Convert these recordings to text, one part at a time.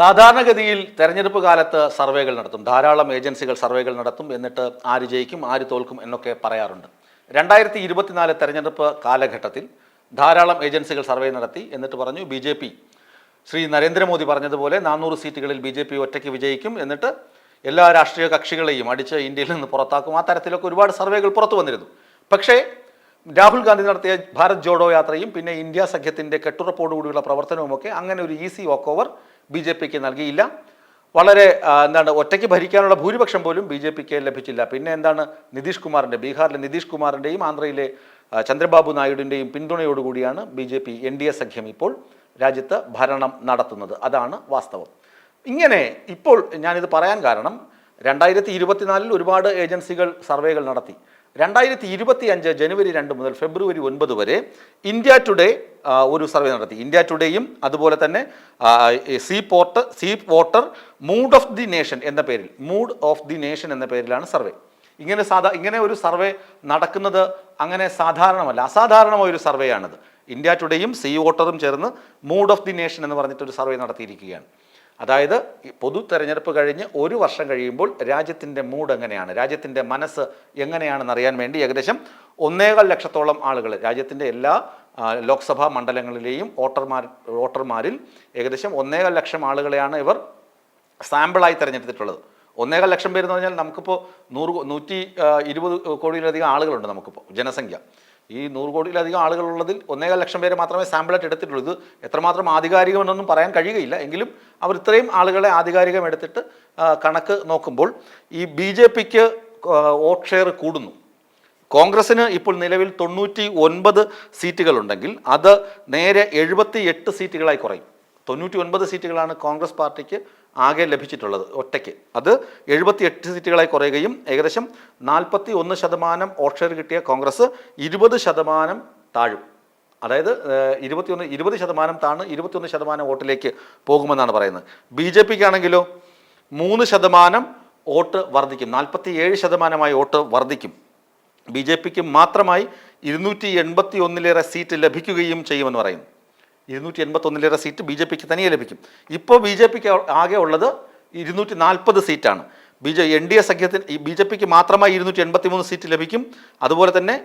സാധാരണഗതിയിൽ തെരഞ്ഞെടുപ്പ് കാലത്ത് സർവേകൾ നടത്തും. ധാരാളം ഏജൻസികൾ സർവേകൾ നടത്തും എന്നിട്ട് ആര് ജയിക്കും ആര് തോൽക്കും എന്നൊക്കെ പറയാറുണ്ട്. രണ്ടായിരത്തി ഇരുപത്തിനാല് തെരഞ്ഞെടുപ്പ് കാലഘട്ടത്തിൽ ധാരാളം ഏജൻസികൾ സർവേ നടത്തി എന്നിട്ട് പറഞ്ഞു B J P. Shri Narendra Modi പറഞ്ഞതുപോലെ നാനൂറ് സീറ്റുകളിൽ ബി ജെ പി ഒറ്റയ്ക്ക് വിജയിക്കും എന്നിട്ട് എല്ലാ രാഷ്ട്രീയ കക്ഷികളെയും അടിച്ച് ഇന്ത്യയിൽ നിന്ന് പുറത്താക്കും. ആ തരത്തിലൊക്കെ ഒരുപാട് സർവേകൾ പുറത്തു വന്നിരുന്നു. പക്ഷേ രാഹുൽ ഗാന്ധി നടത്തിയ ഭാരത് ജോഡോ യാത്രയും പിന്നെ ഇന്ത്യ സഖ്യത്തിന്റെ കെട്ടുറപ്പോടുകൂടിയുള്ള പ്രവർത്തനവുമൊക്കെ അങ്ങനെ ഒരു easy walk over B J പിക്ക് നൽകിയില്ല. വളരെ എന്താണ് ഒറ്റയ്ക്ക് ഭരിക്കാനുള്ള ഭൂരിപക്ഷം പോലും ബി ജെ പിക്ക് ലഭിച്ചില്ല. പിന്നെ എന്താണ് നിതീഷ് കുമാറിന്റെ ബീഹാറിലെ നിതീഷ് കുമാറിന്റെയും ആന്ധ്രയിലെ ചന്ദ്രബാബു നായിഡുവിന്റെയും പിന്തുണയോടുകൂടിയാണ് B J P N D A സഖ്യം ഇപ്പോൾ രാജ്യത്ത് ഭരണം നടത്തുന്നത്. അതാണ് വാസ്തവം. ഇങ്ങനെ ഇപ്പോൾ ഞാനിത് പറയാൻ കാരണം രണ്ടായിരത്തി ഇരുപത്തിനാലിൽ ഒരുപാട് ഏജൻസികൾ സർവേകൾ നടത്തി. രണ്ടായിരത്തി ഇരുപത്തി അഞ്ച് ജനുവരി രണ്ട് മുതൽ ഫെബ്രുവരി ഒൻപത് വരെ ഇന്ത്യ ടുഡേ ഒരു സർവേ നടത്തി. ഇന്ത്യ ടുഡേയും അതുപോലെ തന്നെ C port C voter mood of the nation എന്ന പേരിൽ മൂഡ് ഓഫ് ദി നേഷൻ എന്ന പേരിലാണ് സർവേ. ഇങ്ങനെ സാധാ ഇങ്ങനെ ഒരു സർവേ നടക്കുന്നത് അങ്ങനെ സാധാരണമല്ല അസാധാരണമായ ഒരു സർവേയാണിത്. ഇന്ത്യ ടുഡേയും സീ വോട്ടറും ചേർന്ന് മൂഡ് ഓഫ് ദി നേഷൻ എന്ന് പറഞ്ഞിട്ടൊരു സർവേ നടത്തിയിരിക്കുകയാണ്. അതായത് പൊതു തെരഞ്ഞെടുപ്പ് കഴിഞ്ഞ് ഒരു വർഷം കഴിയുമ്പോൾ രാജ്യത്തിന്റെ മൂഡ് എങ്ങനെയാണ്? രാജ്യത്തിന്റെ മനസ്സ് എങ്ങനെയാണെന്ന് അറിയാൻ വേണ്ടി ഏകദേശം ഒന്നേകാൽ ലക്ഷത്തോളം ആളുകൾ രാജ്യത്തിന്റെ എല്ലാ ലോക്സഭാ മണ്ഡലങ്ങളിലെയും വോട്ടർമാർ വോട്ടർമാരിൽ ഏകദേശം ഒന്നേകാൽ ലക്ഷം ആളുകളെയാണ് ഇവർ സാമ്പിളായി തിരഞ്ഞെടുത്തിട്ടുള്ളത്. ഒന്നേകാൽ ലക്ഷം പേരെന്ന് പറഞ്ഞാൽ നമുക്കിപ്പോൾ നൂറ് നൂറ്റി ഇരുപത് കോടിയിലധികം ആളുകളുണ്ട് നമുക്കിപ്പോൾ ജനസംഖ്യ. ഈ നൂറ് കോടിയിലധികം ആളുകളുള്ളതിൽ ഒന്നേകാൽ ലക്ഷം പേരെ മാത്രമേ സാമ്പിളായിട്ട് എടുത്തിട്ടുള്ളൂ. ഇത് എത്രമാത്രം ആധികാരികമെന്നൊന്നും പറയാൻ കഴിയുകയില്ല. എങ്കിലും അവർ ഇത്രയും ആളുകളെ ആധികാരികം എടുത്തിട്ട് കണക്ക് നോക്കുമ്പോൾ ഈ ബി ജെ പിക്ക് വോട്ട് ഷെയർ കൂടുന്നു. കോൺഗ്രസ്സിന് ഇപ്പോൾ നിലവിൽ തൊണ്ണൂറ്റി ഒൻപത് സീറ്റുകളുണ്ടെങ്കിൽ അത് നേരെ എഴുപത്തി എട്ട് സീറ്റുകളായി കുറയും. തൊണ്ണൂറ്റി ഒൻപത് സീറ്റുകളാണ് കോൺഗ്രസ് പാർട്ടിക്ക് ആകെ ലഭിച്ചിട്ടുള്ളത് ഒറ്റയ്ക്ക്. അത് എഴുപത്തി എട്ട് സീറ്റുകളായി കുറയുകയും ഏകദേശം നാൽപ്പത്തി ഒന്ന് ശതമാനം ഓക്ഷർ കിട്ടിയ കോൺഗ്രസ് ഇരുപത് ശതമാനം താഴും. അതായത് ഇരുപത്തിയൊന്ന് ഇരുപത് ശതമാനം താണ് ഇരുപത്തിയൊന്ന് ശതമാനം വോട്ടിലേക്ക് പോകുമെന്നാണ് പറയുന്നത്. ബി ജെ പിക്ക് ആണെങ്കിലോ മൂന്ന് ശതമാനം വോട്ട് വർദ്ധിക്കും. നാൽപ്പത്തി ഏഴ് ശതമാനമായി വോട്ട് വർദ്ധിക്കും. ബി ജെ പിക്ക് മാത്രമായി ഇരുന്നൂറ്റി എൺപത്തി ഒന്നിലേറെ സീറ്റ് ലഭിക്കുകയും ചെയ്യുമെന്ന് പറയുന്നു. ഇരുന്നൂറ്റി എൺപത്തൊന്നിലേറെ സീറ്റ് ബി ജെ പിക്ക് തനിയെ ലഭിക്കും. ഇപ്പോൾ ബി ജെ പിക്ക് ആകെ ഉള്ളത് ഇരുന്നൂറ്റി നാൽപ്പത് സീറ്റാണ്. B J N D A സഖ്യത്തിന് ബി ജെ പിക്ക് മാത്രമായി ഇരുന്നൂറ്റി എൺപത്തി മൂന്ന് സീറ്റ് ലഭിക്കും. അതുപോലെ തന്നെ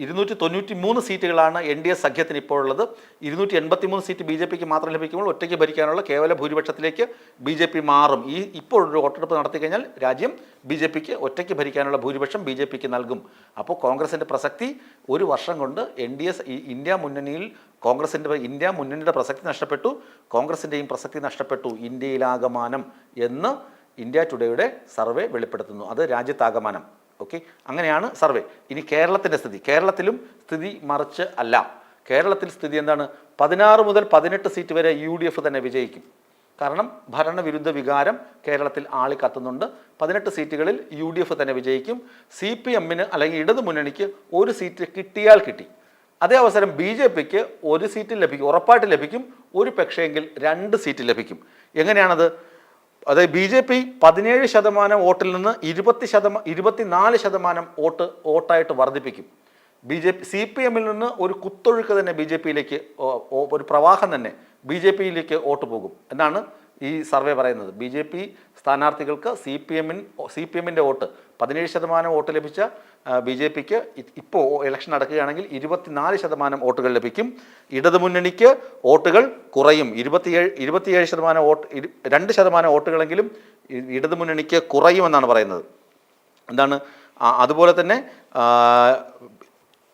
ഇരുന്നൂറ്റി തൊണ്ണൂറ്റി മൂന്ന് സീറ്റുകളാണ് എൻ ഡി എ സഖ്യത്തിന് ഇപ്പോൾ ഉള്ളത് ഇരുന്നൂറ്റി എൺപത്തി മൂന്ന് സീറ്റ് ബി ജെ പിക്ക് മാത്രം ലഭിക്കുമ്പോൾ ഒറ്റയ്ക്ക് ഭരിക്കാനുള്ള കേവല ഭൂരിപക്ഷത്തിലേക്ക് ബി ജെ പി മാറും. ഈ ഇപ്പോൾ ഒരു വോട്ടെടുപ്പ് നടത്തി കഴിഞ്ഞാൽ രാജ്യം ബി ജെ പിക്ക് ഒറ്റയ്ക്ക് ഭരിക്കാനുള്ള ഭൂരിപക്ഷം ബി ജെ പിക്ക് നൽകും. അപ്പോൾ കോൺഗ്രസിന്റെ പ്രസക്തി ഒരു വർഷം കൊണ്ട് എൻ ഡി എസ് ഇന്ത്യ മുന്നണിയിൽ കോൺഗ്രസിന്റെ ഇന്ത്യ മുന്നണിയുടെ പ്രസക്തി നഷ്ടപ്പെട്ടു. കോൺഗ്രസിന്റെയും പ്രസക്തി നഷ്ടപ്പെട്ടു. ഇന്ത്യയിലാകമാനം എന്ന് ഇന്ത്യ ടുഡേയുടെ സർവേ വെളിപ്പെടുത്തുന്നു. അത് രാജ്യത്താകമാനം. ഓക്കെ അങ്ങനെയാണ് സർവേ. ഇനി കേരളത്തിന്റെ സ്ഥിതി. കേരളത്തിലും സ്ഥിതി മറിച്ച് അല്ല. കേരളത്തിൽ സ്ഥിതി എന്താണ്? പതിനാറ് മുതൽ പതിനെട്ട് സീറ്റ് വരെ യു ഡി എഫ് തന്നെ വിജയിക്കും. കാരണം ഭരണവിരുദ്ധ വികാരം കേരളത്തിൽ ആളി കത്തുന്നുണ്ട് പതിനെട്ട് സീറ്റുകളിൽ യു ഡി എഫ് തന്നെ വിജയിക്കും. സി പി എമ്മിന് അല്ലെങ്കിൽ ഇടതു മുന്നണിക്ക് ഒരു സീറ്റ് കിട്ടിയാൽ കിട്ടി. അതേ അവസരം ബി ജെ പിക്ക് ഒരു സീറ്റ് ലഭിക്കും ഉറപ്പായിട്ട് ലഭിക്കും. ഒരു പക്ഷേങ്കിൽ രണ്ട് സീറ്റ് ലഭിക്കും. എങ്ങനെയാണത്? അതായത് ബി ജെ പി പതിനേഴ് ശതമാനം വോട്ടിൽ നിന്ന് ഇരുപത്തി ശതമാനം ഇരുപത്തിനാല് ശതമാനം വോട്ട് വോട്ടായിട്ട് വർദ്ധിപ്പിക്കും. B J P C P എമ്മിൽ നിന്ന് ഒരു കുത്തൊഴുക്ക് തന്നെ ബി ജെ പിയിലേക്ക് ഒരു പ്രവാഹം തന്നെ ബി ജെ പിയിലേക്ക് വോട്ട് പോകും എന്നാണ് ഈ സർവേ പറയുന്നത്. ബി ജെ പി സ്ഥാനാർത്ഥികൾക്ക് സി പി എമ്മിൻ സി പി എമ്മിന്റെ വോട്ട് പതിനേഴ് ശതമാനം വോട്ട് ലഭിച്ച ബി ജെ പിക്ക് ഇപ്പോൾ ഇലക്ഷൻ നടക്കുകയാണെങ്കിൽ ഇരുപത്തിനാല് ശതമാനം വോട്ടുകൾ ലഭിക്കും. ഇടതുമുന്നണിക്ക് വോട്ടുകൾ കുറയും. ഇരുപത്തിയേഴ് ഇരുപത്തിയേഴ് ശതമാനം വോട്ട് രണ്ട് ശതമാനം വോട്ടുകളെങ്കിലും ഇടതുമുന്നണിക്ക് കുറയുമെന്നാണ് പറയുന്നത്. എന്താണ്? അതുപോലെ തന്നെ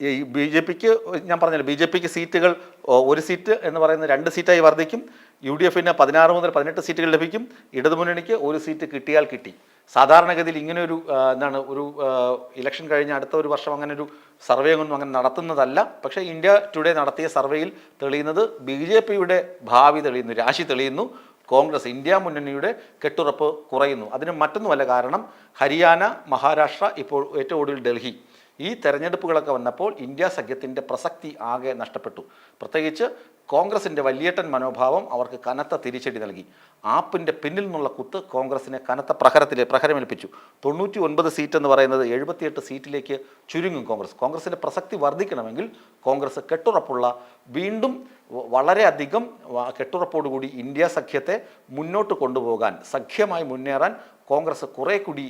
ഈ ബി ജെ പിക്ക് ഞാൻ പറഞ്ഞില്ല ബി ജെ പിക്ക് സീറ്റുകൾ ഒരു സീറ്റ് എന്ന് പറയുന്നത് രണ്ട് സീറ്റായി വർദ്ധിക്കും. യു ഡി എഫിന് പതിനാറ് മുതൽ പതിനെട്ട് സീറ്റുകൾ ലഭിക്കും. ഇടതുമുന്നണിക്ക് ഒരു സീറ്റ് കിട്ടിയാൽ കിട്ടി. സാധാരണഗതിയിൽ ഇങ്ങനെ ഒരു എന്താണ് ഒരു ഇലക്ഷൻ കഴിഞ്ഞ അടുത്ത ഒരു വർഷം അങ്ങനെ ഒരു സർവേ ഒന്നും അങ്ങനെ നടത്തുന്നതല്ല. പക്ഷേ ഇന്ത്യ ടുഡേ നടത്തിയ സർവേയിൽ തെളിയുന്നത് ബി ജെ പിയുടെ ഭാവി തെളിയുന്നു രാശി തെളിയുന്നു. കോൺഗ്രസ് ഇന്ത്യ മുന്നണിയുടെ കെട്ടുറപ്പ് കുറയുന്നു. അതിന് മറ്റൊന്നുമല്ല കാരണം ഹരിയാന മഹാരാഷ്ട്ര ഇപ്പോൾ ഏറ്റവും ഒടുവിൽ ഡൽഹി. ഈ തെരഞ്ഞെടുപ്പുകളൊക്കെ വന്നപ്പോൾ ഇന്ത്യ സഖ്യത്തിന്റെ പ്രസക്തി ആകെ നഷ്ടപ്പെട്ടു. പ്രത്യേകിച്ച് കോൺഗ്രസിന്റെ വലിയേട്ടൻ മനോഭാവം അവർക്ക് കനത്ത തിരിച്ചടി നൽകി. ആപ്പിന്റെ പിന്നിൽ നിന്നുള്ള കുത്ത് കോൺഗ്രസിനെ കനത്ത പ്രഹരത്തിൽ പ്രഹരമേൽപ്പിച്ചു. തൊണ്ണൂറ്റി ഒൻപത് സീറ്റ് എന്ന് പറയുന്നത് എഴുപത്തിയെട്ട് സീറ്റിലേക്ക് ചുരുങ്ങും കോൺഗ്രസ്. കോൺഗ്രസിന്റെ പ്രസക്തി വർദ്ധിക്കണമെങ്കിൽ കോൺഗ്രസ് കെട്ടുറപ്പുള്ള വീണ്ടും വളരെയധികം കെട്ടുറപ്പോടുകൂടി ഇന്ത്യ സഖ്യത്തെ മുന്നോട്ട് കൊണ്ടുപോകാൻ സഖ്യമായി മുന്നേറാൻ കോൺഗ്രസ് കുറേ കൂടി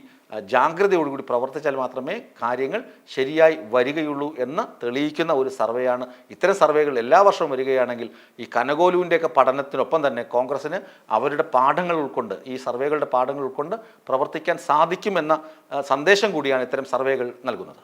ജാഗ്രതയോടുകൂടി പ്രവർത്തിച്ചാൽ മാത്രമേ കാര്യങ്ങൾ ശരിയായി വരികയുള്ളൂ എന്ന് തെളിയിക്കുന്ന ഒരു സർവേയാണ്. ഇത്തരം സർവേകൾ എല്ലാ വർഷവും വരികയാണെങ്കിൽ ഈ കനകോലുവിന്റെയൊക്കെ പഠനത്തിനൊപ്പം തന്നെ കോൺഗ്രസ്സിന് അവരുടെ പാഠങ്ങൾ ഉൾക്കൊണ്ട് ഈ സർവേകളുടെ പാഠങ്ങൾ ഉൾക്കൊണ്ട് പ്രവർത്തിക്കാൻ സാധിക്കുമെന്ന സന്ദേശം കൂടിയാണ് ഇത്തരം സർവേകൾ നൽകുന്നത്.